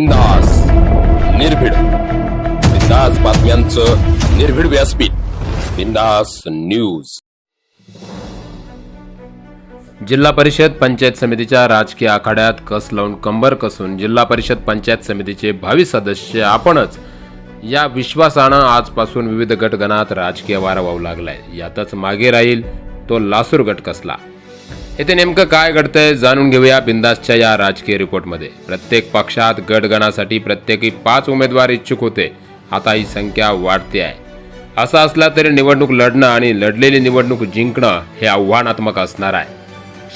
बिंदास निर्भीड. बिंदास बातम्यांचं निर्भीड व्यासपीठ. बिंदास न्यूज. जिल्हा परिषद पंचायत समितीच्या राजकीय आखाड्यात कस लावून कंबर कसून जिल्हा परिषद पंचायत समितीचे भावी सदस्य आपणच या विश्वासानं आजपासून विविध गटगणात राजकीय वारा वाहू लागलाय. यातच मागे राहील तो लासूर गट कसला? येथे नेमकं काय घडतंय जाणून घेऊया बिंदासच्या या राजकीय रिपोर्टमध्ये. प्रत्येक पक्षात गटगणासाठी प्रत्येकी पाच उमेदवार इच्छुक होते. आता ही संख्या वाढते आहे. असं असला तरी निवडणूक लढणं आणि लढलेली निवडणूक जिंकणं हे आव्हानात्मक असणार आहे.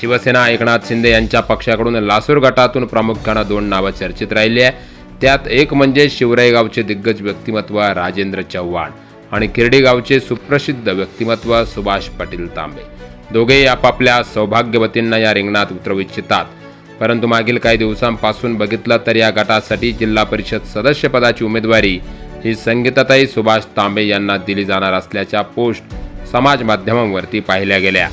शिवसेना एकनाथ शिंदे यांच्या पक्षाकडून लासूर गटातून प्रामुख्यानं दोन नावं चर्चेत राहिली आहे. त्यात एक म्हणजे शिवरायगावचे दिग्गज व्यक्तिमत्व राजेंद्र चव्हाण आणि किर्डी गावचे सुप्रसिद्ध व्यक्तिमत्व सुभाष पाटील तांबे. दोघेही आपापल्या सौभाग्यवतींना या रिंगणात उतरवू इच्छितात. परंतु मागील काही दिवसांपासून बघितलं तर या गटासाठी जिल्हा परिषद सदस्यपदाची उमेदवारी ही संगीताताई सुभाष तांबे यांना दिली जाणार असल्याच्या पोस्ट समाज माध्यमांवरती पाहिल्या गेल्या.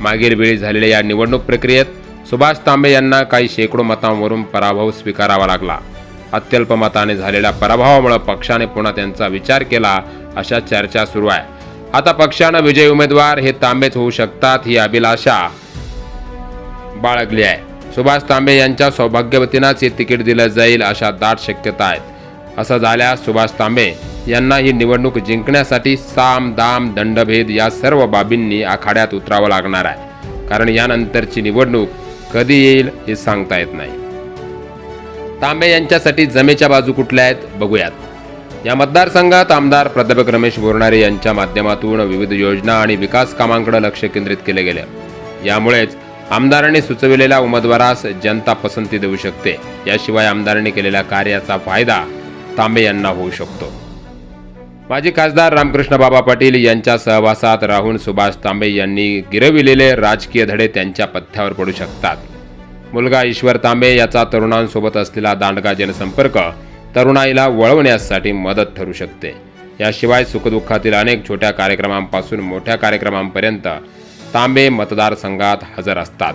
मागील वेळी झालेल्या या निवडणूक प्रक्रियेत सुभाष तांबे यांना काही शेकडो मतांवरून पराभव स्वीकारावा लागला. अत्यल्प मताने झालेल्या पराभवामुळे पक्षाने पुन्हा त्यांचा विचार केला अशा चर्चा सुरू आहे. आता पक्षानं विजयी उमेदवार हे तांबेच होऊ शकतात ही अभिलाषा बाळगली आहे. सुभाष तांबे यांच्या सौभाग्यवतीनाच हे तिकीट दिलं जाईल अशा दाट शक्यता आहेत. असं झाल्यास सुभाष तांबे यांना ही निवडणूक जिंकण्यासाठी साम दाम दंडभेद या सर्व बाबींनी आखाड्यात उतरावं लागणार आहे. कारण यानंतरची निवडणूक कधी येईल हे सांगता येत नाही. तांबे यांच्यासाठी जमेच्या बाजू कुठल्या आहेत? बघूयात. या मतदारसंघात आमदार प्राध्यापक रमेश बोरणारे यांच्या माध्यमातून विविध योजना आणि विकास कामांकडे लक्ष केंद्रित केले गेले. यामुळेच आमदारांनी सुचविलेल्या उमेदवारास जनता पसंती देऊ शकते. याशिवाय आमदारांनी केलेल्या कार्याचा फायदा तांबे यांना होऊ शकतो. माजी खासदार रामकृष्ण बाबा पाटील यांच्या सहवासात राहून सुभाष तांबे यांनी गिरविलेले राजकीय धडे त्यांच्या पथ्यावर पडू शकतात. मुलगा ईश्वर तांबे याचा तरुणांसोबत असलेला दांडगा जनसंपर्क तरुणाईला वळवण्यासाठी मदत ठरू शकते. याशिवाय सुखदुःखातील अनेक छोट्या कार्यक्रमांपासून मोठ्या कार्यक्रमांपर्यंत तांबे मतदारसंघात हजर असतात.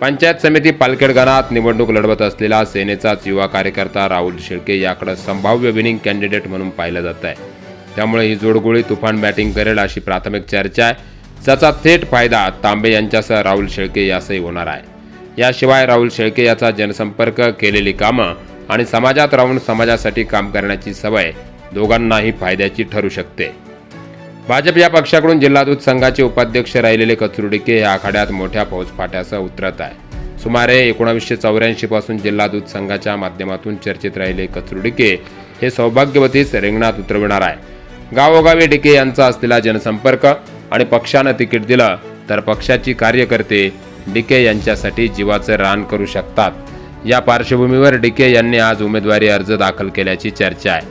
पंचायत समिती पालखेड गणात निवडणूक लढवत असलेला सेनेचाच युवा कार्यकर्ता राहुल शेळके याकडे संभाव्य विनिंग कॅन्डिडेट म्हणून पाहिलं जात आहे. त्यामुळे ही जोडगोळी तुफान बॅटिंग करेल अशी प्राथमिक चर्चा आहे. ज्याचा थेट फायदा तांबे यांच्यासह राहुल शेळके यासही होणार आहे. याशिवाय राहुल शेळके याचा जनसंपर्क केलेली कामं आणि समाजात राहून समाजासाठी काम करण्याची सवय दोघांनाही फायद्याची ठरू शकते. भाजप या पक्षाकडून जिल्हा दूध संघाचे उपाध्यक्ष राहिलेले कचरुडिके या आखाड्यात मोठ्या फौजफाट्यासह उतरत आहे. सुमारे एकोणावीसशे चौऱ्याऐंशी पासून जिल्हा दूध संघाच्या माध्यमातून चर्चेत राहिले कचरुडिके हे सौभाग्यवतीच रिंगणात उतरविणार आहे. गावोगावी डिके यांचा असलेला जनसंपर्क आणि पक्षानं तिकीट दिलं तर पक्षाची कार्यकर्ते डिके यांच्यासाठी जीवाचं रान करू शकतात. या पार्श्वभूमीवर डीके यांनी आज उमेदवारी अर्ज दाखल केल्याची चर्चा आहे.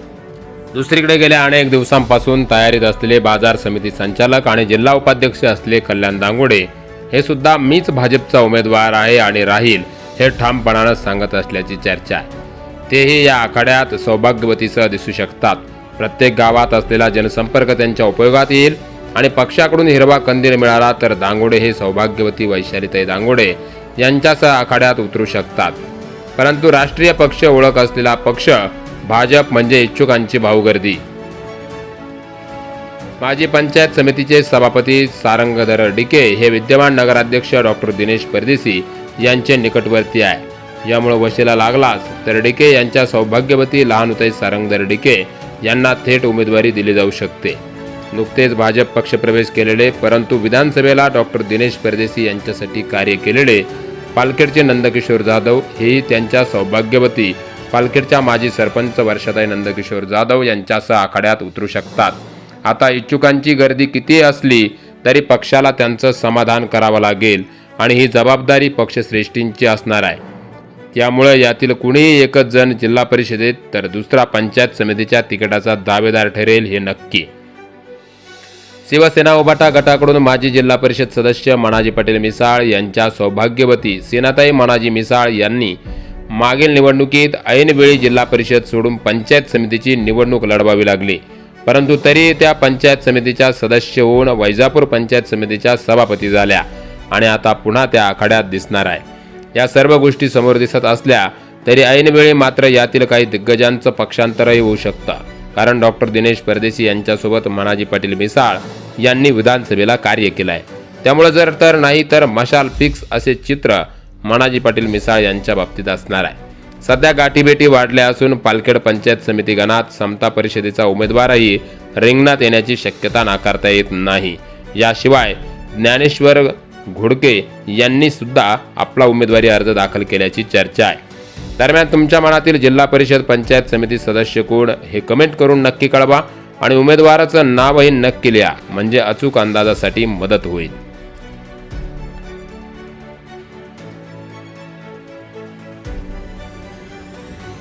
दुसरीकडे गेल्या अनेक दिवसांपासून तयारीत असलेले बाजार समिती संचालक आणि जिल्हा उपाध्यक्ष असलेले कल्याण दांगोडे हे सुद्धा मीच भाजपचा उमेदवार आहे आणि राहील हे ठामपणानं सांगत असल्याची चर्चा आहे. तेही या आखाड्यात सौभाग्यवतीसह दिसू शकतात. प्रत्येक गावात असलेला जनसंपर्क त्यांच्या उपयोगात येईल आणि पक्षाकडून हिरवा कंदील मिळाला तर दांगोडे हे सौभाग्यवती वैशालीताई दांगोडे यांच्यासह आखाड्यात उतरू शकतात. परंतु राष्ट्रीय पक्ष ओळख असलेला पक्ष भाजप म्हणजे इच्छुकांची भाऊगर्दी. माजी पंचायत समितीचे सभापती सारंगधर डिके हे विद्यमान नगराध्यक्ष डॉक्टर दिनेश परदेसी यांचे निकटवर्ती आहे. यामुळे वशीला लागलाच तर डिके यांच्या सौभाग्यवती लहानुताई सारंगधर डिके यांना थेट उमेदवारी दिली जाऊ शकते. नुकतेच भाजप पक्षप्रवेश केलेले परंतु विधानसभेला डॉक्टर दिनेश परदेसी यांच्यासाठी कार्य केलेले पालखेडचे नंदकिशोर जाधव हेही त्यांच्या सौभाग्यवती. पालखेडच्या माजी सरपंच वर्षाताई नंदकिशोर जाधव यांच्यासह आखाड्यात उतरू शकतात. आता इच्छुकांची गर्दी किती असली तरी पक्षाला त्यांचं समाधान करावं लागेल आणि ही जबाबदारी पक्षश्रेष्ठींची असणार आहे. त्यामुळे यातील कुणीही एकच जण जिल्हा परिषदेत तर दुसरा पंचायत समितीच्या तिकिटाचा दावेदार ठरेल हे नक्की. शिवसेना उभाटा गटाकडून माजी जिल्हा परिषद सदस्य मनाजी पटेल मिसाळ यांच्या सौभाग्यवती सेनाताई मनाजी मिसाळ यांनी मागील निवडणुकीत ऐनवेळी जिल्हा परिषद सोडून पंचायत समितीची निवडणूक लढवावी लागली. परंतु तरी त्या पंचायत समितीच्या सदस्य होऊन वैजापूर पंचायत समितीच्या सभापती झाल्या आणि आता पुन्हा त्या आखाड्यात दिसणार आहे. या सर्व गोष्टी समोर दिसत असल्या तरी ऐनवेळी मात्र यातील काही दिग्गजांचं पक्षांतरही होऊ शकतं. कारण डॉक्टर दिनेश परदेशी यांच्यासोबत मनाजी पाटील मिसाळ यांनी विधानसभेला कार्य केलं आहे त्यामुळे जर तर नाही तर मशाल फिक्स असे चित्र मनाजी पाटील मिसाळ यांच्या बाबतीत असणार आहे. सध्या गाठीभेटी वाढल्या असून पालखेड पंचायत समिती गणात समता परिषदेचा उमेदवारही रिंगणात येण्याची शक्यता नाकारता येत नाही. याशिवाय ज्ञानेश्वर घोडके यांनी सुद्धा आपला उमेदवारी अर्ज दाखल केल्याची चर्चा आहे. दरम्यान तुमच्या मनातील जिल्हा परिषद पंचायत समिती सदस्य कोण हे कमेंट करून नक्की कळवा. आणि उमेदवाराचं नावही नक्की लिहा. म्हणजे अचूक अंदाजासाठी मदत होईल.